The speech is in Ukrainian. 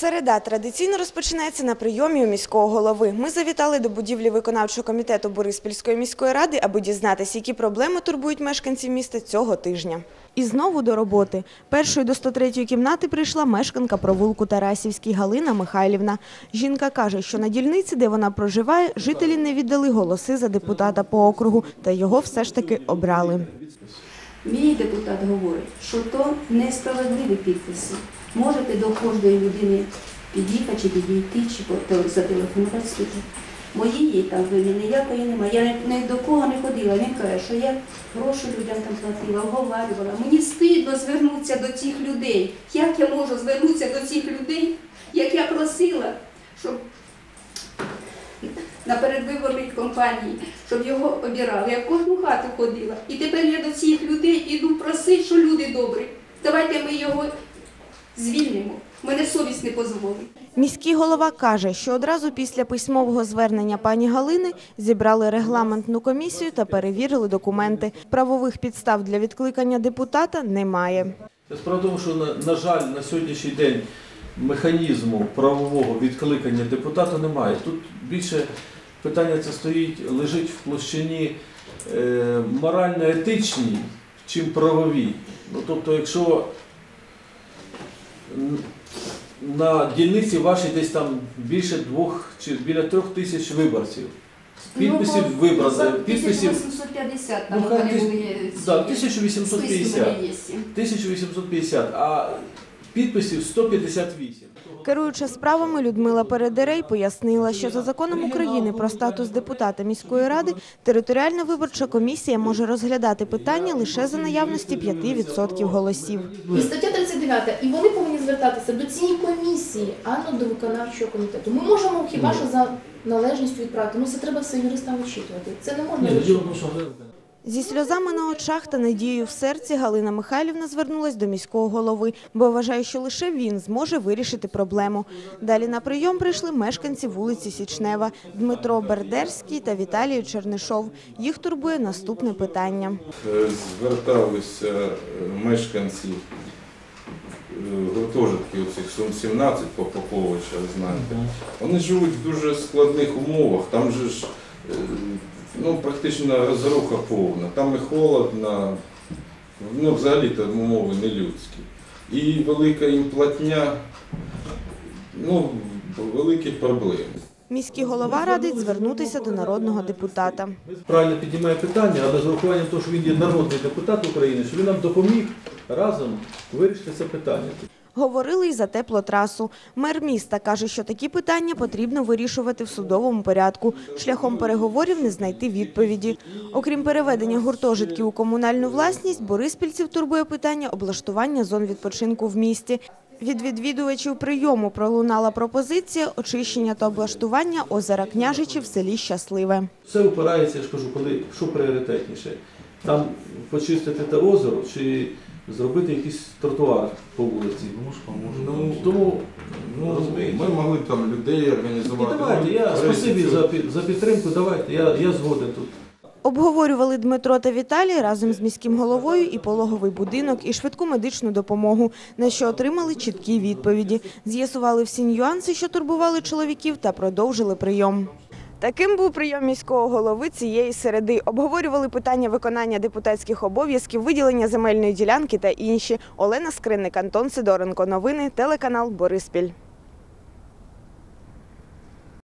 Середа традиційно розпочинається на прийомі у міського голови. Ми завітали до будівлі виконавчого комітету Бориспільської міської ради, аби дізнатися, які проблеми турбують мешканців міста цього тижня. І знову до роботи. Першою до 103-ї кімнати прийшла мешканка провулку Тарасівський Галина Михайлівна. Жінка каже, що на дільниці, де вона проживає, жителі не віддали голоси за депутата по округу, та його все ж таки обрали. Мій депутат говорить, що то несправедливі підписи. Можете до кожної людини під'їхати чи підійти, чи зателефонувати скільки. Моєї там вини ніякої немає. Я ні- до кого не ходила. Він каже, що я гроші людям там платила, оговарювала. Мені стидно звернутися до цих людей. Як я можу звернутися до цих людей, як я просила, щоб на передвиборній кампанії, щоб його обирали. Я в кожну хату ходила. І тепер я до цих людей іду просити, що люди добрі. Давайте ми його звільнимо. Мене совість не дозволить. Міський голова каже, що одразу після письмового звернення пані Галини зібрали регламентну комісію та перевірили документи. Правових підстав для відкликання депутата немає. Справа в тому, що на, жаль, на сьогоднішній день механізму правового відкликання депутата немає. Тут більше питання це стоїть, лежить в площині е, морально-етичній, чим правовій. Ну, тобто, якщо на дільниці вашій десь там більше двох чи біля трьох тисяч виборців. Підписів Ну, вибрали, підписів 1850 там Ну, хай вони були. да, 1850. списки вони є. 1850, а підписів 158. Керуюча справами Людмила Передерей пояснила, що за законом України про статус депутата міської ради територіальна виборча комісія може розглядати питання лише за наявності 5% голосів. І стаття 39, і вони повинні звертатися до цієї комісії, а не до виконавчого комітету. Ми можемо хіба що за належністю відправити. Ну це треба все юристам вичитувати. Це не можна ну, вичитувати. Зі сльозами на очах та надією в серці Галина Михайлівна звернулась до міського голови, бо вважає, що лише він зможе вирішити проблему. Далі на прийом прийшли мешканці вулиці Січнева Дмитро Бердерський та Віталій Чернишов. Їх турбує наступне питання. Е, зверталися е, мешканці гуртожитків оцих Сум 17 по Поповича, знаєте. Вони живуть в дуже складних умовах, там же ж е, ну, практично розруха повна. Там і холодно, ну взагалі-то умови не людські. І велика їм платня, ну, великі проблеми. Міський голова радить звернутися до народного депутата. правильно піднімає питання, але з урахуванням того, що він є народний депутат України, що він нам допоміг разом вирішити це питання. Говорили й за теплотрасу. Мер міста каже, що такі питання потрібно вирішувати в судовому порядку. Шляхом переговорів не знайти відповіді. Окрім переведення гуртожитків у комунальну власність, бориспільців турбує питання облаштування зон відпочинку в місті. Від відвідувачів прийому пролунала пропозиція очищення та облаштування озера Княжичі в селі Щасливе. Все опирається, я ж кажу, коли що пріоритетніше. Там почистити те озеро чи зробити якийсь тротуар по вулиці. Ну, тому, ну, розумієте. Ми могли б там людей І організувати. давайте, я Ну, спасибі за, пі- за підтримку, давайте, я, я згоден тут. Обговорювали Дмитро та Віталій разом з міським головою і пологовий будинок, і швидку медичну допомогу, на що отримали чіткі відповіді. З'ясували всі нюанси, що турбували чоловіків, та продовжили прийом. Таким був прийом міського голови цієї середи. Обговорювали питання виконання депутатських обов'язків, виділення земельної ділянки та інші. Олена Скринник, Антон Сидоренко. Новини, телеканал Бориспіль.